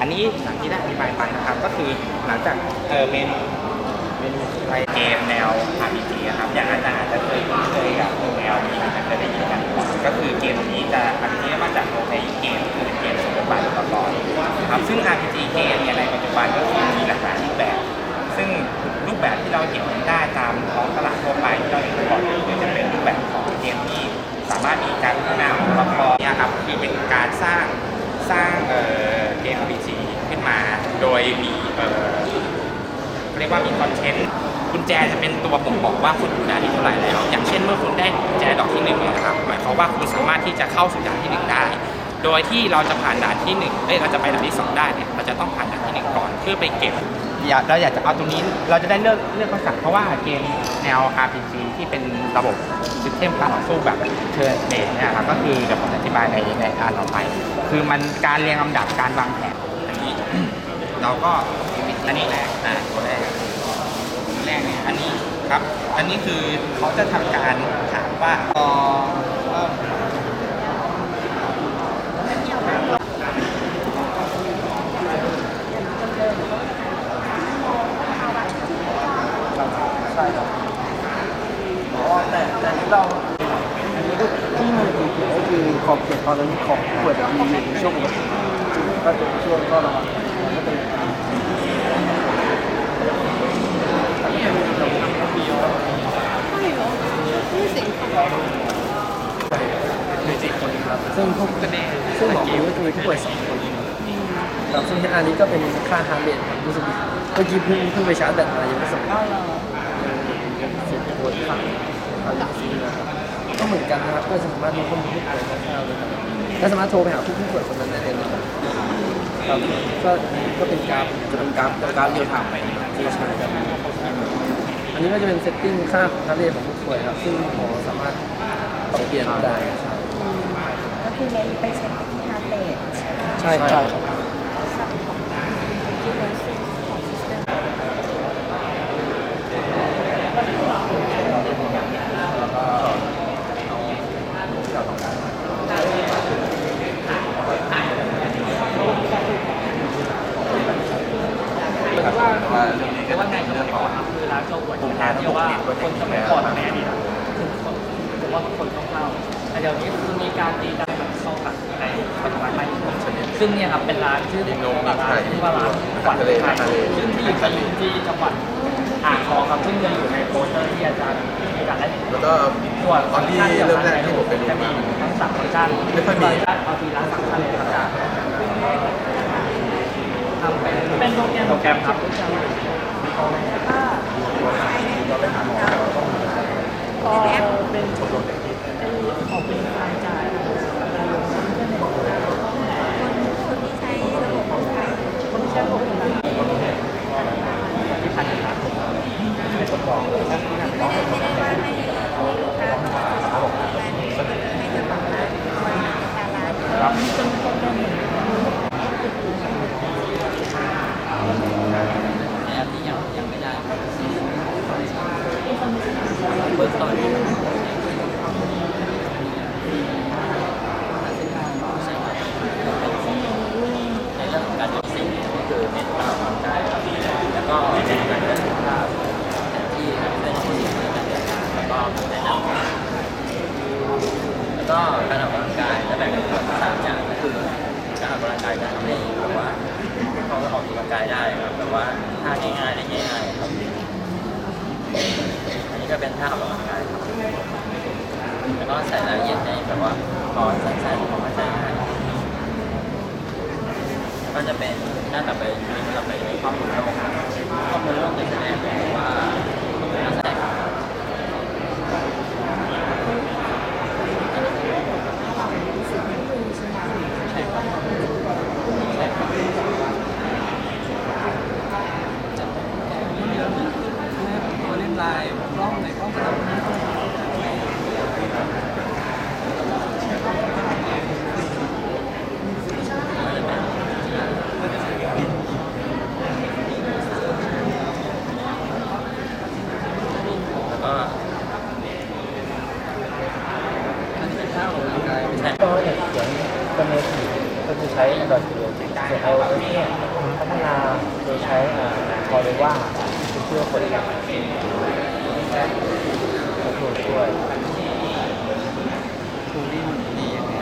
อันนี้อย่างที่ได้อธิบายไปนะครับ ก็คือหลังจากเออเมนูเมนูไทยเกมแนว RPG อะครับอย่างอาจารย์อาจจะเคยเคยกับแนวนี้อาจจะได้ยินกันก็คือเกมนี้จะ RPG มาจากโรลเพลย์เกมคือเป็นเกมสมบัติตัวละครนะครับซึ่ง RPG เกมเนี่ยในปัจจุบันก็คือมีหลากหลายรูปแบบ ซึ่งรูปแบบที่เราเห็นได้ตามท้องตลาดทั่วไปที่เราเห็นก่อนก็จะเป็นรูปแบบของเกมที่สามารถมีการพัฒนาองตัวละครเนี่ยครับคือเป็นการสร้าง สร้างเกม RPG ขึ้นมา โดยมีเรียกว่ามีคอนเทนต์กุญแจจะเป็นตัวผมบอกว่าคุณอยู่ด่านที่เท่าไหร่แล้ว อย่างเช่นเมื่อคุณได้กุญแจดอกที่หนึ่งเนี่ยนะครับหมายความว่าคุณสามารถที่จะเข้าสู่ด่านที่หนึ่งได้ โดยที่เราจะผ่านด่านที่หนึ่งเอ้ยเราจะไปด่านที่สองได้เนี่ยเราจะต้องผ่านด่านที่หนึ่งก่อนเพื่อไปเก็บ อยากเราอยากจะเอาตรงนี้เราจะได้เลือกเลือกภาษาเพราะว่าเกมแนว RPG ที่เป็นระบบซิสเต็มการต่อสู้แบบเทิร์เบสเนี่ยครับก็คือเดี๋ยวผมอธิบายในในอันต่อไป คือมันการเรียงลำดับการวางแผนอันนี้ เราก็อันนี้แรกอ่าตัวแรกตัวแรกเนี่ยอันนี้ครับ อันนี้คือเขาจะทำการถามว่าพอเริ่ม ใช่ครับอ๋อแต่แต่ที่เราอันนี้ก็ที่มันสีเขียวก็คือขอบเขตตอนนั้นของเปิดมีอยู่ในช่วงปกติก็จะช่วงก็ระวังมันก็เป็นอันนี้เป็นซึ่งพวกซึ่งหมอมีก็คือผู้ป่วยสองคนครับซึ่งอันนี้ก็เป็นค่าฮาร์เรทรู้สึกเมื่อกี้เพิ่งเพิ่งไปชาร์จแบตมายังไม่ส่ง ก็เหรอสิบคนครับก็เหมือนกันนะครับก็สามารถดูข้อมูลผู้ป่วยคร่าวๆเลยครับและสามารถโทรไปหาผู้ป่วยคนนั้นได้เลยนะครับครับก็ก็เป็นกราฟจะเป็นกราฟกราฟเรียลไทม์ไปที่ใช้ครับอันนี้ก็จะเป็นเซตติ้งค่าของค่าเรียของผู้ป่วยครับซึ่งหมอสามารถปรับเปลี่ยนได้ครับก็คือเน้นไปเช็คที่ฮาร์ดเรทใช่ใช่ครับ สั่งของที่เลสของซิสเต็ม ว่าเรื่องนี้ก็ต้องเป็นเรื่องของ คือร้านโชว์หวย กลุ่มแทนที่ทุกว่าคนสมัยก่อนแม่ดีนผมว่าคนต้องเข้าแต่เดี๋ยวนี้คือมีการตีกันแบบเข้ากันในปัจจุบันใหม่ซึ่งเนี่ยครับเป็นร้านชื่อร้านชื่อว่าร้านขวัญไทยซึ่งที่อยู่ที่จังหวัดอ่างทองครับซึ่งจะอยู่ในโปสเตอร์ที่อาจารย์มีการได้เห็นแล้วก็ส่วนตอนที่เริ่มแรกที่ผมไปดูจะมีมาทั้งสามฟังก์ชันไม่ค่อยมีเอาทีละสามฟังก์ชันเลยครับอาจารย์ทำเป็นเป็นโปรแกรมโปรแกรมครับพอแอปเป็นชมรมเด็กเป็นของเป็นรายจ่ายคนคนที่ใช้ระบบของไทย คนที่ใช้ระบบเป็นที่พันนะครับผมเป็นคนบอกเลยนะ ไม่ได้ไม่ได้ว่าให้ลูกค้าต้องการให้เจ้าของร้านด้วยการร้าน ครับจนคนเริ่มแอปที่ยังยังไม่ได้เบิร์ตตอนนี้ในเรื่องของการยกสิ่งก็คือเน้นการออกกำลังกายครับแล้วก็เน้นการเดินทางแผนที่เป็นสิ่งที่การเดินทางแล้วก็แนะนำ แล้วก็การออกกำลังกายจะแบ่งเป็นสามอย่างก็คือการออกกำลังกายจะทำให้แบบว่าเขาออ กายได้ครับแบบว่าท่าง่ายๆได้ง่ายๆครับ อันนี้ก็เป็นท่าออกกำลังกายครับแล้วก็ใส่รายละเอียดในแบบว่าพอสั้นๆของพระเจ้าก็จะเป็นหน้าต่อไปนี้เราไปข้อมูลโลกครับข้อมูลโลกจะแสดงว่านักแสดง ใช่ครับใช่ครับตัวเล่นลายกล้องในกล้องกระดับ ดยใช้คอเรว่าเป็นเพื่อคนที่และคอนโทรลด้วย ทูรี่มันดียังไง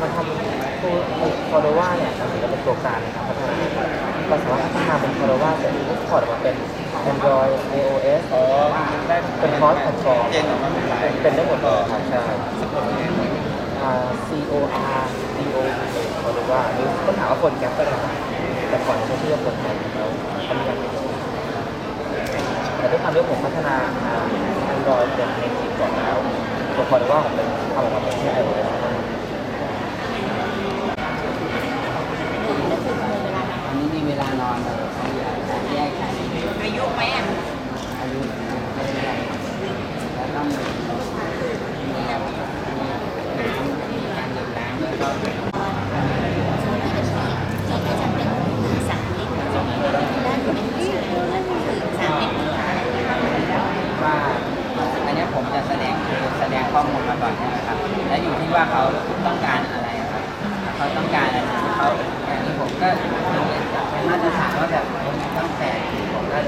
มันทำตัวค อเรว่าเนี่ยมันจะเป็นตัวกลางในการพัฒนาก็สามารถพัฒนาเป็นคอเรว่าเสร็จปุ๊บพอร์ตออกมาเป็น Android iOS เป็นคอร์สแพลตฟอร์มเป็นได้หมดเลยครับใช่ C O R D O A คอเรว่าหรือค้นหาว่าคนแก๊ปก็ได้ครับแต่ก่อนใช้ชื่อคนแก๊ปแล้วเขามีการเปลี่ยนแต่ด้วยความที่ผมพัฒนา Android เป็นในทีก่อนแล้วตัวคอเรว่าผมเป็นทำออกมาเป็นชื่อ iOS อันนี้มี เวลานอนแบบแยกกันอายุไหมอะอายุไม่ได้แล้วต้องมีการดื่มน้ำแล้วก็ที่จะเป็นสามลิตรและเป็นสามลิตรผู้ชายว่าอันนี้ผมจะแสดงแสดงข้อมูลมาก่อนใช่ไหมครับ แล้วอยู่ที่ว่าเขาต้องการอะไรครับ เขาต้องการอะไรเขาอย่างนี้ผมก็เป็น มาตรฐานว่าแบบผมต้องแต่ของได้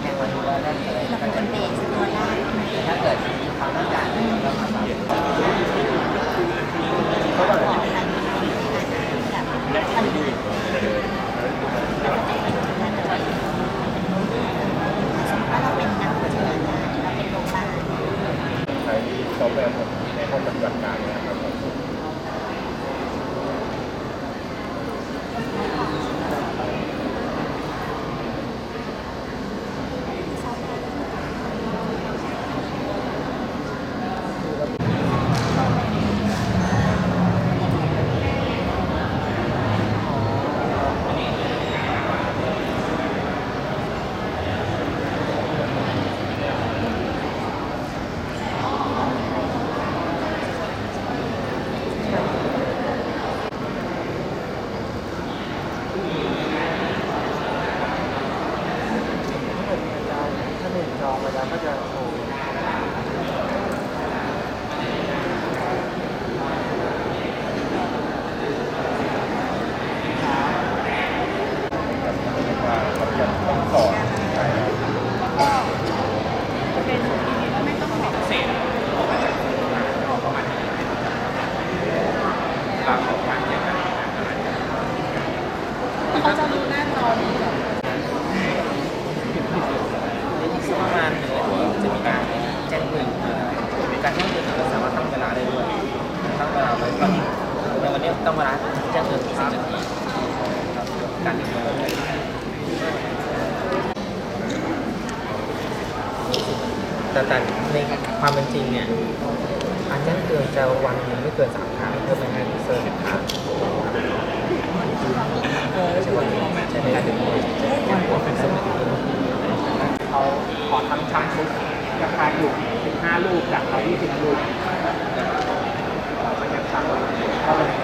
แค่มาดูว่าได้เลยเรา ก็ เป็ จะ นเบสตัวล่าง ถ้าเกิดเขาต้องการอะไรก็มาปรับ เขาบอกกันในการแบบอันนี้ว่าเราเป็นนักวิชาการเราเป็นโรงพยาบาล ใช้ซอฟต์แวร์ผมในห้องปฏิบัติการเนะครับผม ถ้าหนึ่งจองไปแล้วก็จะโทรต้องสอน เราของการเจตนา เขาจะรู้หน้าจอนี้เหรอ อีกสักประมาณหนึ่งนาทีจะมีการแจ้งเตือนมีการแจ้งเตือนเราสามารถตั้งเวลาได้ด้วยตั้งเวลาไว้ก่อนในวันนี้ตั้งเวลาแจ้งเตือนสิบนาทีครับการดำเนิน แต่แต่ในความเป็นจริงเนี่ยการแจ้เตือนจะวันหนึงไม่เกินสามครั้งเพื่อเป็นการเซอร์วิสครับใช่วันนี้ใช้ในการดำเนินแจ้งหัวเป็นสมุดเขาขอทำชามซุปราคาอยู่15ลูกจากเรา20ลูกเราก็จะสั่งเข้าไปแ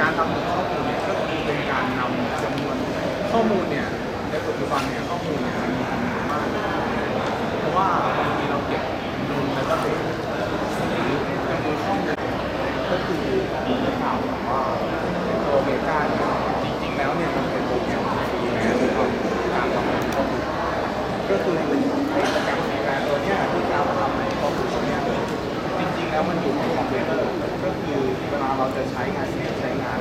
การทำข้อมูลเนี่ยก็คือเป็นการนำจำนวนข้อมูลเนี่ยในปัจจุบันเนี่ยข้อมูลเนี่ยมันมีจำนวนมากเพราะว่าบางทีเราเก็บนูนแล้วก็เบสหรือจำนวนข้อมูลก็คือในข่าวบอกว่าตัวเมกาเนี่ยจริงๆแล้วเนี่ยมันเป็นโปรแกรมฟรีนะสำหรับการทำข้อมูลก็คือไอ้โปรแกรมฟรีแลนซ์ตัวเนี้ยที่เราทำในข้อมูลตัวเนี้ยจริงๆแล้วมันอยู่ในคอมพิวเตอร์ก็คือเวลาเราจะใช้งานใช้งาน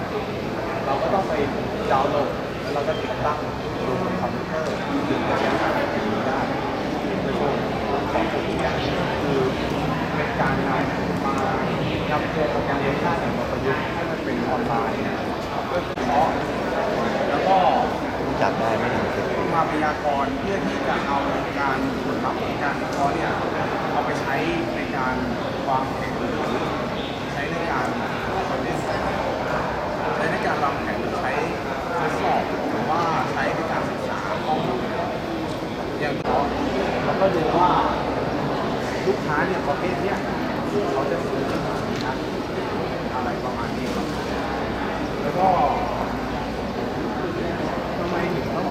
เราก็ต้องไปดาวน์โหลดแล้วเราก็ติดตั้งลงบนคอมพิวเตอร์ถึงจะใช้งานแบบนี้ได้ในช่วงของผมเนี่ยคือเป็นการนำมานำตัวโปรแกรมเดต้าเนี่ยมาประยุกต์ให้มันเป็นออนไลน์เพื่อเพาะแล้วก็ จับได้ไม่ถึงสิบปี มาพยากรณ์เพื่อที่จะเอาการผลลัพธ์ของการวิเคราะห์เนี่ยเอาไปใช้ในการวางแผนหรือใช้ในการคอนเทนต์ใช้ในการวางแผนหรือใช้ทดสอบ ก็ดูว่าลูกค้าเนี่ยประเภทเนี้ยเขาจะซื้อนะอะไรประมาณนี้ครับแล้วก็ทำไมถึงต้อง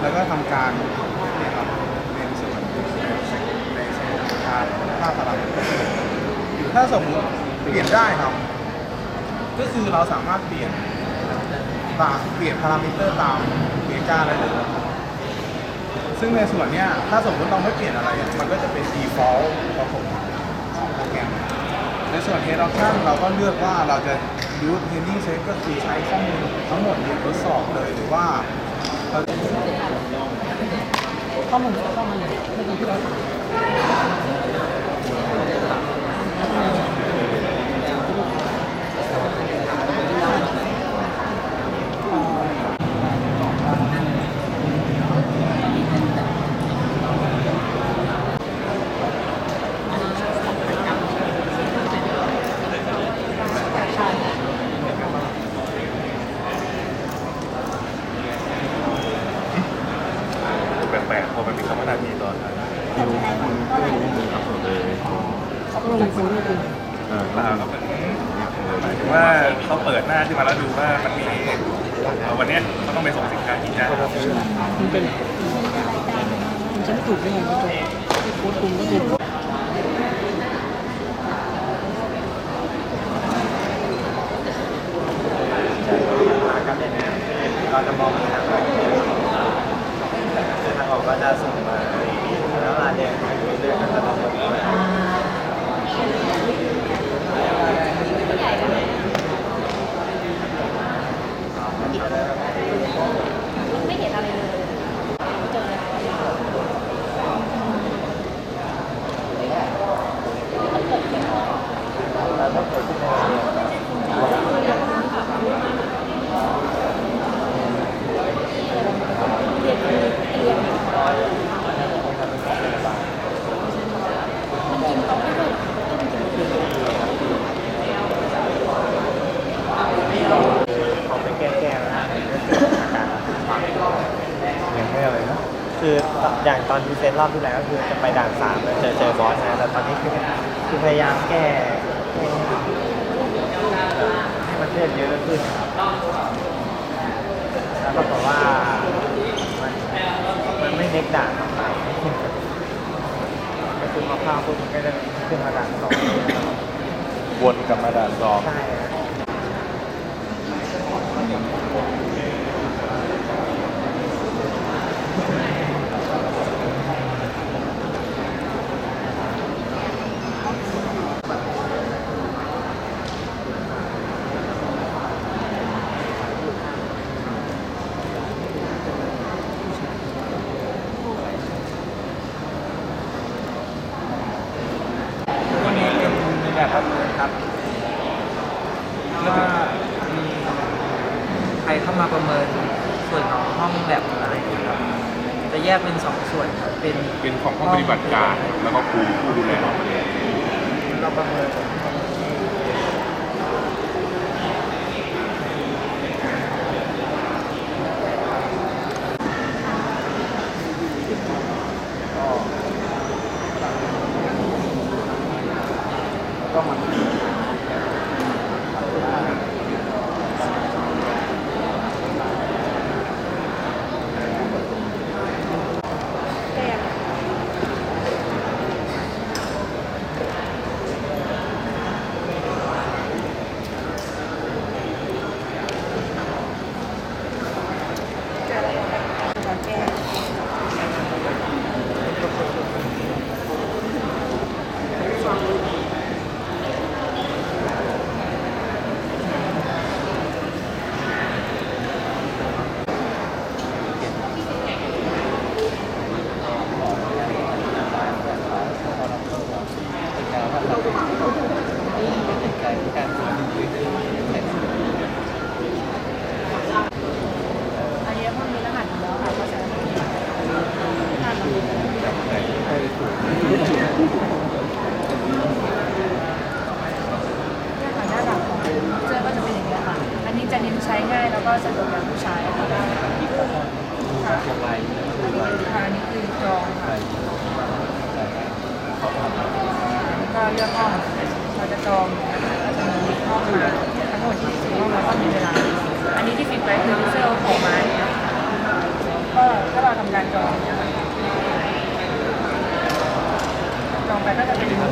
แล้วก็ทำการเนี่ยครับเป็นส่วนในสมุดการค่าพลัง ถ้าสมมติเปลี่ยนได้ครับ ก็คือเราสามารถเปลี่ยนตามเปลี่ยนพารามิเตอร์ตามเมกาได้เลยซึ่งในส่วนเนี้ยถ้าสมมติเราไม่เปลี่ยนอะไร มันก็จะเป็น default ของผมของโปรแกรมในส่วน head option เราก็เลือกว่าเราจะ use training set ก็คือใช้ข้อมูลทั้งหมดในทดสอบเลยหรือว่าเราจะข้อมูลเข้ามาเลยเมื่อกี้ที่เราถาม แปลกๆพอมันมีคำว่านาทีตอนนั้น เขาก็ลงทุนเปล่าก็เหมือนหมายถึงว่าเขาเปิดหน้าขึ้นมาแล้วดูว่ามันมีเอ่อวันเนี้ยเขาต้องไปส่งสินค้าที่จ้ามันเป็นมันจะไม่ถูกได้ไงก็จะโค้ดคุมก็ถูกเราจะมองทาทางออกก็จะส่งมาแล้วลาเนี่ยเรื่อยๆก็จะต้อง ไม่เห็นอะไรเลยเจอเลยเด็กมีเตียงมันกินเขาไม่ถูก เขาไปแก้แก้แล้วยังไม่อะไรนะ คืออย่างตอนพรีเซนต์รอบที่แล้วก็คือจะไปด่านสามแล้วเจอเจอบอสนะแต่ตอนนี้คือคือพยายามแก้ให้มันเลือดเยอะขึ้นแล้วปรากฏว่ามันมันไม่เน็กด่านออกไป ก็คือมาข้าวปุ๊บมันก็จะขึ้นมาด่านสองวนกลับมาด่านสอง ใช่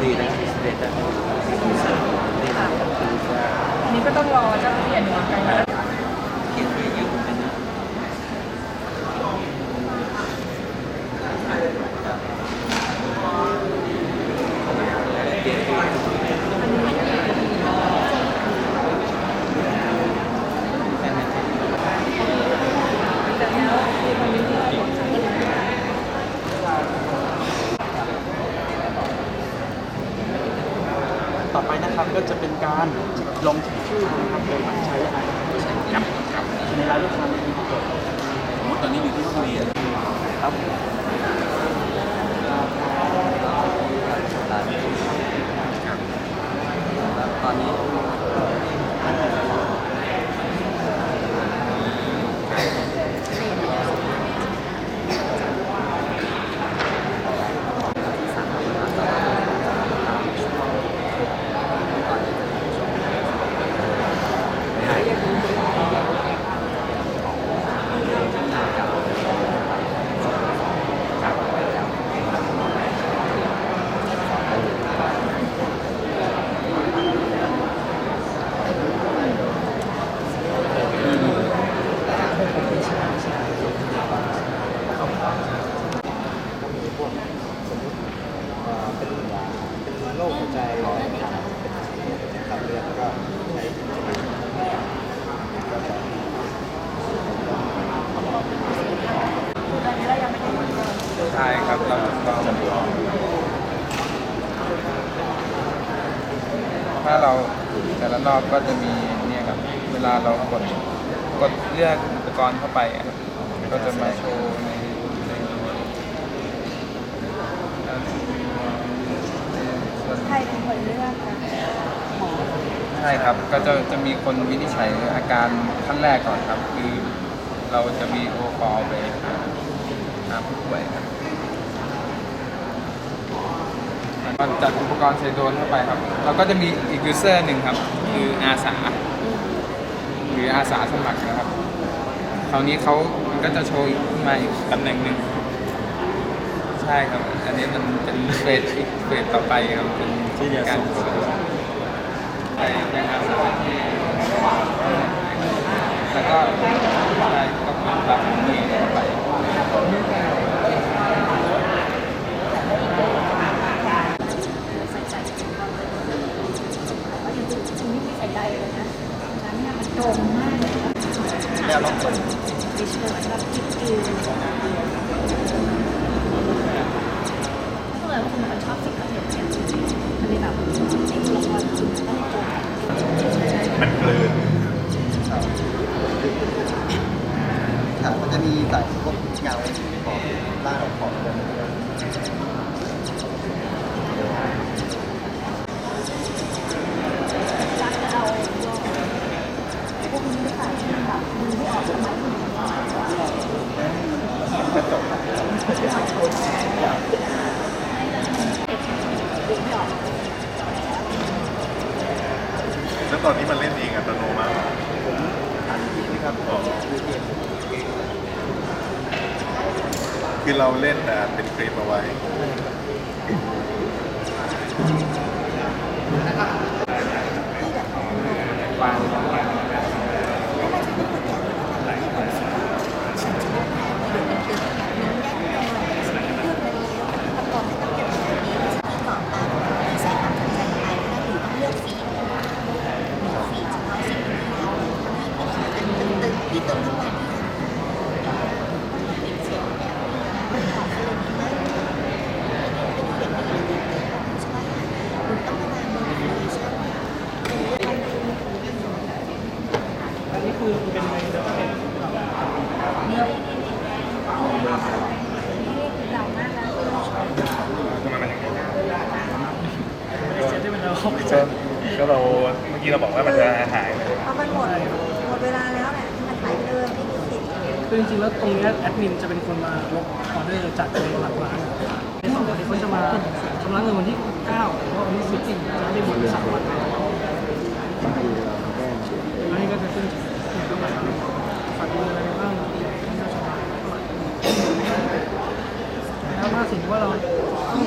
ก็จะเป็นดีนะเด็ดอะค่ะอันนี้ก็ต้องรอเจ้าหน้าที่อนุมัติกันมาแล้ว เขียนไว้เยอะเหมือนกันนะ ต่อไปนะครับก็จะเป็นการลงชื่อนะครับโดยการใช้ไอครับในรายลูกค้ามีเกิดสมมติตอนนี้อยู่ที่ห้องเรียนครับ ตอ นนี้ โรคหัวใจรอยตับเลือดก็ใช้ ใช่ครับเราเราถ้าเราแต่ละ รอบก็จะมีเนี่ยครับเวลาเรากดกดเลือกอุปกรณ์เข้าไปอะครับก็จะมาโชว์ในในตัวส่วนใครเป็นคนเลือกคะหมอใช่ครับก็จะจะมีคนวินิจฉัยอาการขั้นแรกก่อนครับ คือเราจะมีโอคอลไปหาหาผู้ป่วยครับ มันจัดอุปกรณ์เซโดนเข้าไปครับเราก็จะมีอีกยูเซอร์หนึ่งครับ คืออาสา หรืออาสาสมัครนะครับคราวนี้เขามันก็จะโชว์ขึ้นมาอีกตำแหน่งหนึ่งใช่ครับ อันนี้มันเป็นเฟสอีกเฟสต่อไปครับเป็นการไปยังอาสาแล้วก็ใช่ก็เป็นรับมือต่ไป โดมมากเลยแล้วเราคนดิฉันแบบคิดดูถ้าเกิดว่าคุณเป็นชอบสิ่งแบบนี้มันเลยแบบไอ้ละครจริงก็เลยโกงมันกลืนค่ะมันจะมีใส่พวกเงาของล่างของเลย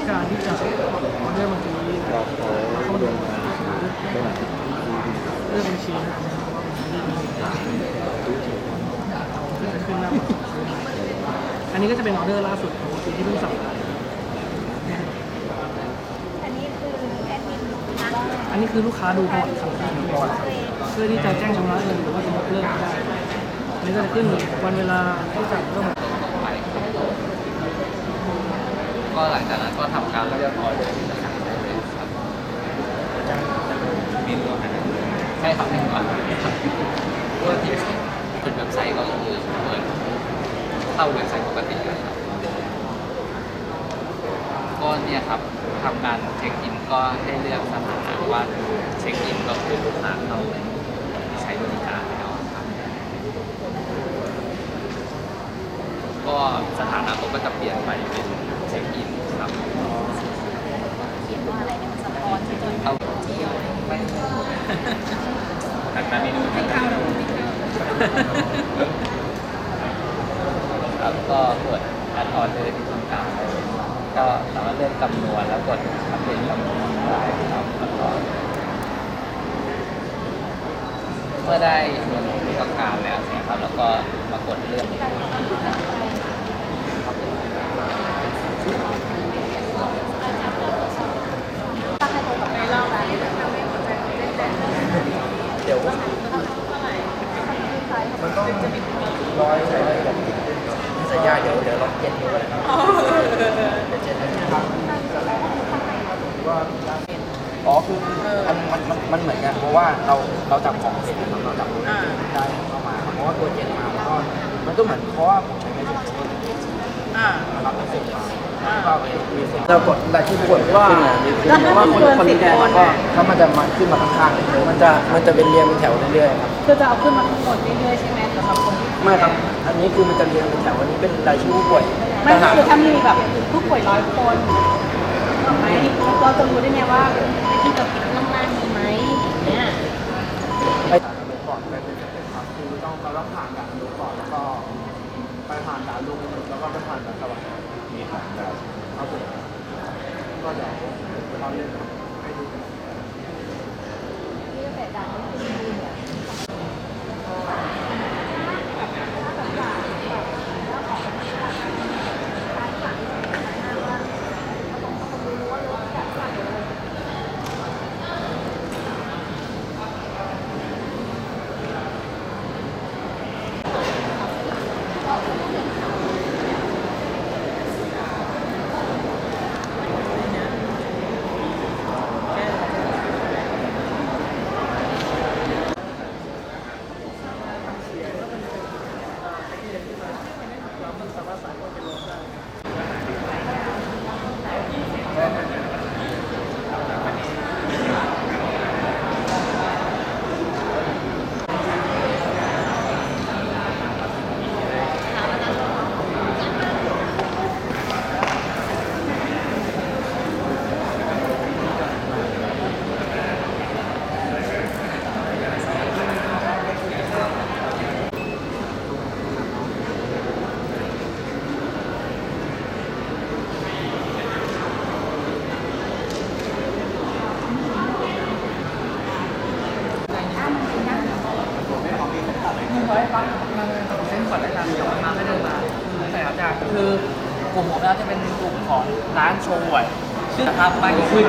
การที่จะออเดอร์วันนี้เข้ามาดูเลือกบัญชีนะครับก็จะขึ้นหน้าอันนี้ก็จะเป็นออเดอร์ล่าสุดของที่เพิ่งสั่งไปอันนี้คือแอดมินอันนี้คือลูกค้าดูก่อนสั่งการก่อนเพื่อที่จะแจ้งชำระเงินหรือว่าจะยกเลิกก็ได้อันนี้ก็จะขึ้นวันเวลาที่จ่ายก็มา ไป ก็หลังจากนั้นก็ทำการเลือกออเดอร์ที่จะสั่งได้เลยครับเมนูอาหารใช่ครับเมนูอาหารครับก็ที่เป็นเว็บไซต์ก็คือเปิดเข้าเว็บไซต์ปกติเลยครับก็เนี่ยครับทำการเช็คอินก็ให้เลือกสถานะว่าเช็คอินก็คือลูกค้าเข้าไปใช้บริการแล้วครับก็สถานะผมก็จะเปลี่ยนไปเป็น เช็คอินครับเขียนว่าอะไรเนี่ยสะท้อนที่จนเอาเที่ยวไม่ถัดมาเมนูที่เก้าครับก็กดแอดออนเดอร์ที่ต้องกลารเลยก็สามารถเลือกจำนวนแล้วกดอัปเดตจำนวนได้ครับแล้วก็เมื่อได้เมนูที่ต้องการแล้วนี่ยครับแล้วก็มากดเลือก เดี๋ยวมันต้องร้อยใช้ได้แบบสัญญาเดี๋ยวเดี๋ยวเราเจ็ดนิ้วอะไรครับเดี๋ยวเจ็ดนิ้วครับอ๋อคืออันมันมันมันเหมือนกันเพราะว่าเราเราจับของเสร็จแล้วเราจับได้เข้ามาครับเพราะว่าตัวเจ็ดมามันก็มันก็เหมือนเพราะว่าผมใช้ไม่ถึงนะครับเสร็จมาก็มี เสร็จเรากดรายชื่อผู้ป่วยว่าว่าคนคนนี้เนี่ยก็เขามันจะมาขึ้นมาข้างๆมันจะมันจะเป็นเรียงเป็นแถวเรื่อยๆครับคือจะเอาขึ้นมาทั้งหมดเรื่อยๆใช่ไหมสำหรับคนที่ไม่ครับ อันนี้คือมันจะเรียงเป็นแถวอันนี้เป็นรายชื่อผู้ป่วยไม่ทหารคือถ้ามีแบบผู้ป่วยร้อยคนถูกไหมเราจะรู้ได้ไงว่าในที่เราคิดล่วงหน้ามีไหมอย่างเนี่ยไปก่อนไปเป็นสเต็ปครับคือต้องเราต้องผ่านด่านลูกก่อนแล้วก็ไปผ่านด่านลูกแล้วก็ไปผ่านด่านสวัสดิ์มีผ่านด่านครับผม ก็เดี๋ยวเราเล่นให้ดูกัน ที่จะแต่ด่านนี้คือดูเนี่ย เส้นก่อนได้ตามเดี๋ยวมาไม่เดินมาใช่ครับอาจารย์คือกลุ่มของเราจะเป็นกลุ่มของ ร้านโชว์หวยซึ่งนะครับมากขึ้น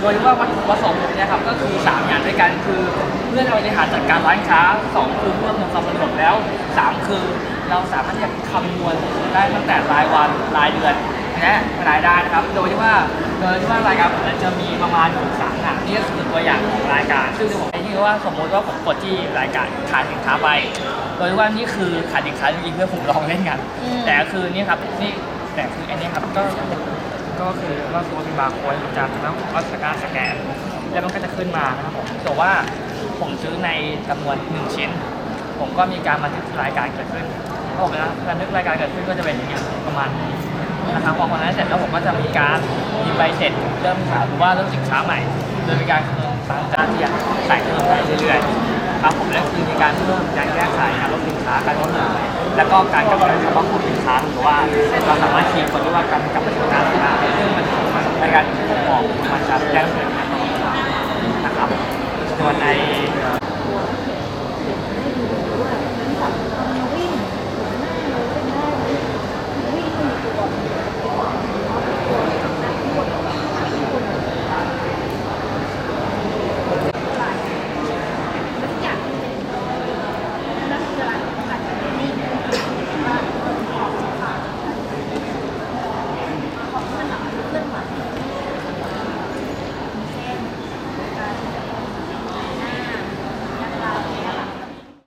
โดยว่าวัตถุประสงค์เนี่ยครับก็คือ3อย่างด้วยกันคือเพื่อเราจะหารจัดการร้านค้า2คือเพื่อเพิ่มความสะดวกแล้ว 3 คือเราสามารถที่จะคำนวณได้ตั้งแต่รายวันรายเดือนและรายได้นะครับ โดยที่ว่าโดยที่ว่ารายการผมจะมีประมาณอยู่สามหนักนี่ก็คือตัวอย่างของรายการ ซึ่งผมไอ้ที่ว่าสมมติว่าผมกดที่รายการขายสินค้าไป โดยว่านี่คือขายสินค้าจริงๆเพื่อผมลองเล่นกัน แต่คือนี่ครับนี่แต่คืออันนี้ครับก็ ก็คือว่าตัวเป็นบาร์โค้ดจากนั้นผมก็สแกนสแกน แล้วมันก็จะขึ้นมานะครับผมแต่ว่าผมซื้อในจำนวนหนึ่งชิ้น ผมก็มีการบันทึกรายการเกิดขึ้นระบบนะบันทึกรายการเกิดขึ้นก็จะเป็นอย่างเงี้ยประมาณนี้นะครับพอคนนั้นเสร็จแล้วผมก็จะมีการมีใบเสร็จเริ่มขายหรือว่าเริ่มสินค้าใหม่โดยมีการคำนวณตามการที่จะใส่เพิ่มไปเรื่อยๆ ครับผมนั่นคือมีการเพิ่มการแก้ไขการลดสินค้าการลดหน่ายแล้วก็การกำหนดเฉพาะกลุ่มสินค้าหรือว่าเราสามารถคีย์คนที่ว่าการกลับมาทำงานได้ซึ่งมันในการบ่งบอกมันจะแจ้งเตือนนะครับส่วนใน